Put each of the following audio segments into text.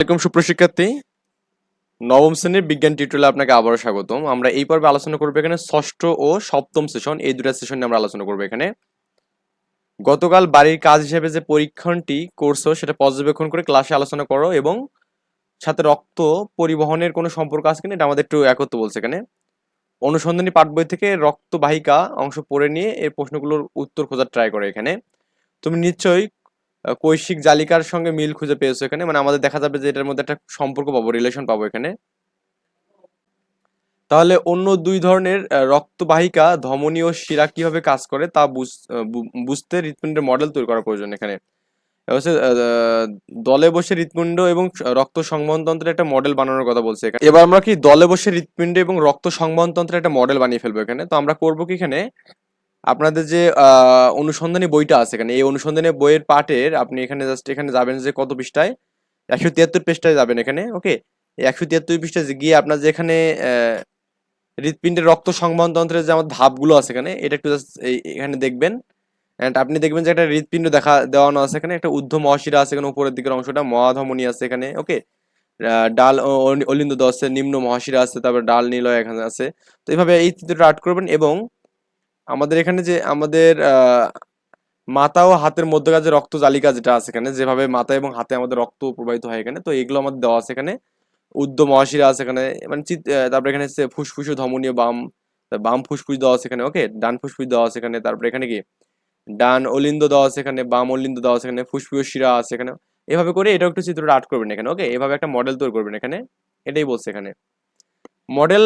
এরকম সুপ্রশিক্ষার্থী নবম শ্রেণির বিজ্ঞান টিউটোরিয়ালে আপনাকে আবারও স্বাগতম। আমরা এই পর্বে আলোচনা করব এখানে ষষ্ঠ ও সপ্তম সেশন এই দুটা সেশনে আমরা আলোচনা করব এখানে। গতকাল বাড়ির কাজ হিসেবে যে পরীক্ষণটি করছ, সেটা পর্যবেক্ষণ করে ক্লাসে আলোচনা করো এবং সাথে রক্ত পরিবহনের কোনো সম্পর্ক আছে কিনা, এটা আমাদের একটু একত্র বলছে এখানে। অনুসন্ধানী পাঠ বই থেকে রক্তবাহিকা অংশ পড়ে নিয়ে এর প্রশ্নগুলোর উত্তর খোঁজার ট্রাই করে এখানে। তুমি নিশ্চয়ই কৈশিক জালিকার সঙ্গে মিল খুঁজে পেয়েছ এখানে? মানে আমাদের দেখা যাবে যে এটার মধ্যে একটা সম্পর্ক পাবো রিলেশন পাবো এখানে। তাহলে অন্য দুই ধরনের রক্তবাহিকা ধমনী ও শিরা কীভাবে কাজ করে তা বুঝতে হৃৎপিণ্ডের মডেল তৈরি করা প্রয়োজন এখানে। হচ্ছে দলে বসে হৃৎপিণ্ড এবং রক্ত সংবহনতন্ত্রের একটা মডেল বানানোর কথা বলছে এখানে। এবার আমরা কি দলে বসে হৃৎপিণ্ড এবং রক্ত সংবহনতন্ত্রের একটা মডেল বানিয়ে ফেলব এখানে? তো আমরা করব কি এখানে? আপনাদের যে অনুসন্ধানী বইটা আছে এখানে, এই অনুসন্ধানী বইয়ের পার্টের আপনি এখানে জাস্ট এখানে যাবেন যে কত পৃষ্ঠায়? একশো তিয়াত্তর পৃষ্ঠায় যাবেন এখানে ওকে একশো তিয়াত্তর পৃষ্ঠায় গিয়ে আপনার যে এখানে হৃৎপিণ্ডের রক্ত সংবহন তন্ত্রের যে আমার ধাপগুলো আছে এখানে, এটা একটু জাস্ট এখানে দেখবেন। এন্ড আপনি দেখবেন যে একটা হৃৎপিণ্ড দেখা, দেওয়ানো আছে এখানে, একটা ঊর্ধ্ব মহাশিরা আছে এখানে, উপরের দিকের অংশটা, মহাধমনী আছে এখানে ওকে ডাল অলিন্দ আছে নিম্ন মহাশিরা আছে, তারপর ডাল নিলয় এখানে আছে। তো এইভাবে এই চিত্রটা আর্ট করবেন এবং আমাদের এখানে যে আমাদের মাথা ও হাতের মধ্যকার যে রক্ত জালিকা যেটা আছে এখানে, যেভাবে মাথা এবং হাতে আমাদের রক্ত প্রবাহিত হয় এখানে, তো এগুলো আমাদের দেওয়া আছে এখানে। উদ্য মহাশিরা আছে এখানে মানে তারপরে এখানে হচ্ছে ফুসফুস ও ধমনী ও বাম বাম ফুসফুস দেওয়া আছে এখানে, ওকে? ডান ফুসফুস দেওয়া আছে এখানে, তারপরে এখানে কি ডান অলিন্দ দেওয়া আছে এখানে, বাম অলিন্দ দেওয়া আছে এখানে, ফুসফুস শিরা আছে এখানে। এভাবে করে এটাও একটু চিত্রটা আর্ট করবেন এখানে, ওকে? এভাবে একটা মডেল তৈরি করবেন এখানে, এটাই বলছে এখানে। মডেল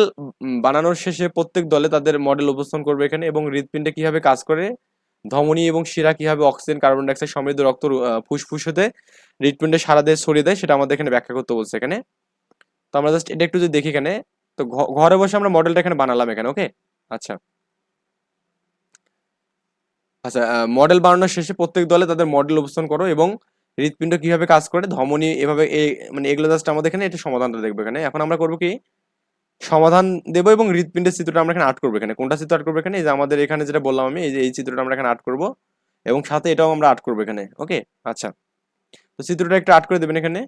বানানোর শেষে প্রত্যেক দলে তাদের মডেল উপস্থাপন করবে এখানে এবং হৃৎপিণ্ডে কীভাবে কাজ করে, ধমনী এবং শিরা কীভাবে অক্সিজেন, কার্বন ডাইঅক্সাইড সমৃদ্ধ রক্ত ফুসফুস হতে হৃৎপিণ্ডে সারা দেশ ছড়িয়ে দেয়, সেটা আমাদের এখানে ব্যাখ্যা করতে বলছে এখানে। তো আমরা জাস্ট এটা একটু যদি দেখি এখানে, তো ঘরে বসে আমরা মডেলটা এখানে বানালাম এখানে ওকে আচ্ছা। আচ্ছা মডেল বানানোর শেষে প্রত্যেক দলে তাদের মডেল উপস্থাপন করো এবং হৃৎপিণ্ড কীভাবে কাজ করে, ধমনী এভাবে মানে এগুলো জাস্ট আমাদের এখানে এটা সমাধানটা দেখব এখানে। এখন আমরা করব কি সমাধান দেবো এবং হৃৎপিণ্ডের চিত্রটা আমরা এখানে আর্ট করব এখানে। কোনটা চিত্র আর্ট করব এখানে? এই যে আমাদের এখানে যেটা বললাম আমি, এই যে এই চিত্রটা আমরা এখানে আর্ট করব এবং সাথে এটাও আমরা আর্ট করব এখানে ওকে আচ্ছা। তো চিত্রটা একটু আর্ট করে দেবেন এখানে।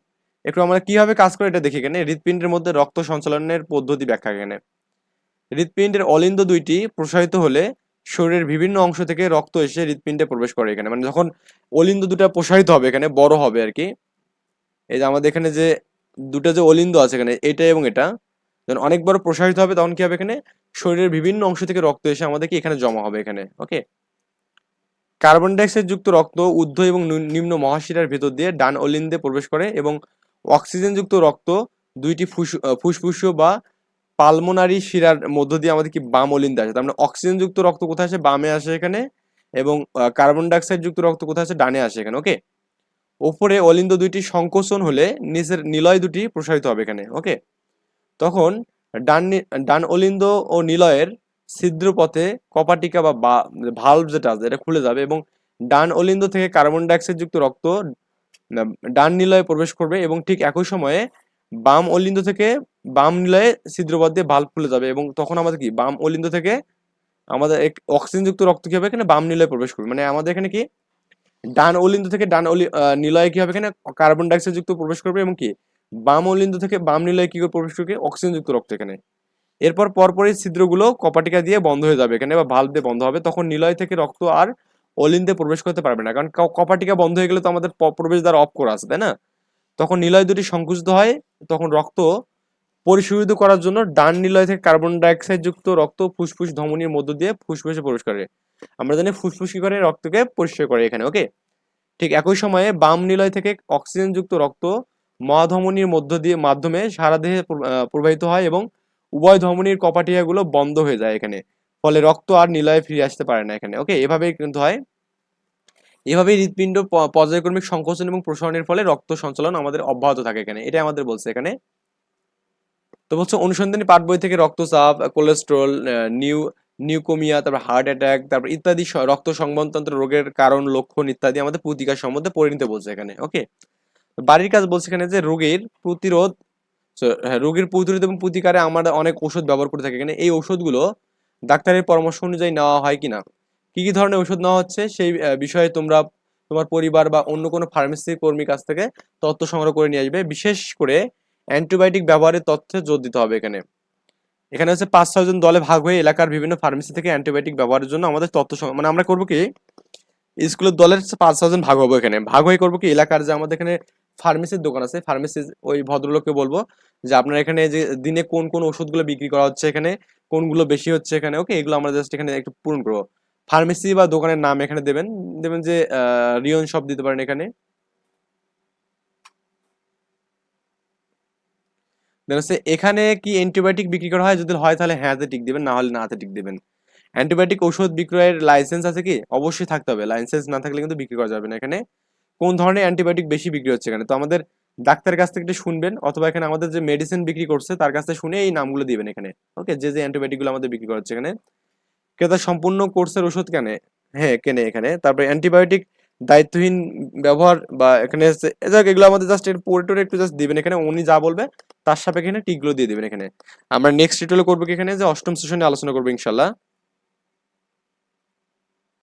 একটু আমরা কীভাবে কাজ করে এটা দেখি এখানে? হৃৎপিণ্ডের মধ্যে রক্ত সঞ্চালনের পদ্ধতি ব্যাখ্যা এখানে। হৃৎপিণ্ডের অলিন্দ দুইটি প্রসারিত হলে শরীরের বিভিন্ন অংশ থেকে রক্ত এসে হৃৎপিণ্ডে প্রবেশ করে এখানে। মানে যখন অলিন্দ দুটা প্রসারিত হবে এখানে, বড় হবে আর কি। এই যে আমাদের এখানে যে দুটো যে অলিন্দ আছে এখানে, এটা এবং এটা যখন অনেক বড় প্রসারিত হবে তখন কি হবে এখানে? শরীরের বিভিন্ন অংশ থেকে রক্ত এসে আমাদেরকে এখানে জমা হবে এখানে ওকে কার্বন ডাইঅক্সাইড যুক্ত রক্ত ঊর্ধ্ব এবং নিম্ন মহাশিরার ভেতর দিয়ে ডান অলিন্দে প্রবেশ করে এবং অক্সিজেন যুক্ত রক্ত দুইটি ফুস আহ, বা পালমোনারি শিরার মধ্য দিয়ে আমাদের কি বাম অলিন্দে আসে তার মানে অক্সিজেন যুক্ত রক্ত কোথায় আসে? বামে আসে এখানে এবং কার্বন ডাইঅক্সাইড যুক্ত রক্ত কোথায় আসে? ডানে আসে এখানে ওকে ওপরে অলিন্দ দুইটি সংকোচন হলে নিচের নিলয় দুটি প্রসারিত হবে এখানে ওকে তখন ডান ডান অলিন্দ ও নিলয়ের ছিদ্র পথে কপাটিকা বা ভালভ যেটা আছে, এটা খুলে যাবে এবং ডান অলিন্দ থেকে কার্বন ডাইঅক্সাইড যুক্ত রক্ত ডান নিলয়ে প্রবেশ করবে এবং ঠিক একই সময়ে বাম অলিন্দ থেকে বাম নিলয়ে ছিদ্রপথ দিয়ে ভালভ খুলে যাবে এবং তখন আমাদের কি? বাম অলিন্দ থেকে আমাদের অক্সিজেন যুক্ত রক্ত কি হবে এখানে? বাম নিলয়ে প্রবেশ করবে। মানে আমাদের এখানে কি? ডান অলিন্দ থেকে ডান অলি নিলয়ে কি হবে এখানে? কার্বন ডাইঅক্সাইড যুক্ত প্রবেশ করবে এবং কি? বাম অলিন্দ থেকে বাম নিলয়ে কি করে প্রবেশ করবে? অক্সিজেন যুক্ত রক্ত এখানে। এরপর পরপরই ছিদ্রগুলো কপাটিকা দিয়ে বন্ধ হয়ে যাবে। এখানে বা ভালভ দিয়ে বন্ধ হবে। তখন নিলয় থেকে রক্ত আর অলিন্দে প্রবেশ করতে পারবে না। কারণ কপাটিকা বন্ধ হয়ে গেলে তো আমাদের প- প্রবেশদ্বার অফ করা আছে, তাই না? তখন নিলয় দুটি সংকুচিত হয়। তখন রক্ত পরিশোধিত করার জন্য ডান নিলয় থেকে কার্বন ডাইঅক্সাইড যুক্ত রক্ত ফুসফুস ধমনির মধ্য দিয়ে ফুসফুসে প্রবেশ করে। আমরা জানি ফুসফুস কি করে? রক্তকে পরিষ্কার করে এখানে ওকে ঠিক একই সময়ে বাম নিলয় থেকে অক্সিজেন যুক্ত রক্ত মহাধমনির মধ্য দিয়ে, মাধ্যমে সারা দেহে প্রবাহিত হয় এবং উভয় ধমনির কপাটিয়াগুলো বন্ধ হয়ে যায় এখানে। ফলে রক্ত আর নিলয়ে ফিরে আসতে পারে না এখানে। ওকে এভাবেই কিন্তু হয়। এভাবে হৃৎপিণ্ড পর্যায়ক্রমিক সংকোচন এবং প্রসারণের ফলে রক্ত সঞ্চালন আমাদের অব্যাহত থাকে এখানে। এটাই আমাদের বলছে এখানে। তো বলছে, অনুসন্ধানী পাঠ বই থেকে রক্তচাপ কোলেস্ট্রল নিউ নিউকোমিয়া তারপর হার্ট অ্যাটাক তারপর ইত্যাদি রক্ত সংবহনতন্ত্র রোগের কারণ, লক্ষণ ইত্যাদি আমাদের প্রতিকার সম্বন্ধে পরিণত বলছে এখানে। ওকে বাড়ির কাজ বলছে এখানে যে রোগের প্রতিরোধ হ্যাঁ, রোগের প্রতিরোধ এবং প্রতিকারে আমরা অনেক ওষুধ ব্যবহার করে থাকি। এখানে এই ওষুধগুলো ডাক্তারের পরামর্শ অনুযায়ী নেওয়া হয় কিনা? কি কি ধরনের ওষুধ নেওয়া হচ্ছে? সেই বিষয়ে তোমরা তোমার পরিবার বা অন্য কোনো ফার্মেসি কর্মীর কাছ থেকে তথ্য সংগ্রহ করে নিয়ে আসবে। বিশেষ করে অ্যান্টিবায়োটিক ব্যবহারের তথ্যে জোর দিতে হবে এখানে। এখানে হচ্ছে পাঁচ ছয়জন দলে ভাগ হয়ে এলাকার বিভিন্ন ফার্মেসি থেকে অ্যান্টিবায়োটিক ব্যবহারের জন্য আমাদের তথ্য মানে আমরা করব কি স্কুলের দলের পাঁচ ছজন ভাগ হব এখানে। ভাগ হয়ে করব কি এলাকার যে আমাদের এখানে ফার্মেসির দোকান আছে ফার্মেসি ওই ভদ্রলোককে বলব যে আপনার এখানে যে দিনে কোন কোন ওষুধগুলো বিক্রি করা হচ্ছে এখানে, কোনগুলো বেশি হচ্ছে এখানে, ওকে এগুলো আমরা জাস্ট এখানে একটু পূরণ করব। ফার্মেসি বা দোকানের নাম এখানে দেবেন দেবেন যে রিয়ন শপ দিতে পারেন এখানে। এখানে কি অ্যান্টিবায়োটিক বিক্রি করা হয়? যদি হয় তাহলে হ্যাঁতে টিক দিবেন, না হলে নাতে টিক দিবেন। অ্যান্টিবায়োটিক ওষুধ বিক্রয়ের লাইসেন্স আছে কি? অবশ্যই থাকতে হবে। লাইসেন্স না থাকলে কিন্তু বিক্রি করা যাবে না এখানে। কোন ধরনের অ্যান্টিবায়োটিক বেশি বিক্রি হচ্ছে এখানে? তো আমাদের ডাক্তারের কাছ থেকে একটু শুনবেন, অথবা এখানে আমাদের যে মেডিসিন বিক্রি করছে, তার কাছ থেকে শুনে এই নামগুলো দিবেন এখানে। ওকে যে যে অ্যান্টিবায়োটিকগুলো আমাদের বিক্রি করা হচ্ছে এখানে। ক্রেতা সম্পূর্ণ কোর্সের ওষুধ কেনে হ্যাঁ কেনে এখানে। তারপরে অ্যান্টিবায়োটিক দায়িত্বহীন ব্যবহার বা এখানে যাক, এগুলো আমাদের জাস্ট এর পরে টোরে একটু জাস্ট দিবেন এখানে। উনি যা বলবে, তার সাপেক্ষে এখানে টিকগুলো দিয়ে দিবেন এখানে। আমরা নেক্সট টিউটোরিয়াল করব এখানে? যে অষ্টম সেশনে আলোচনা করব ইনশাল্লাহ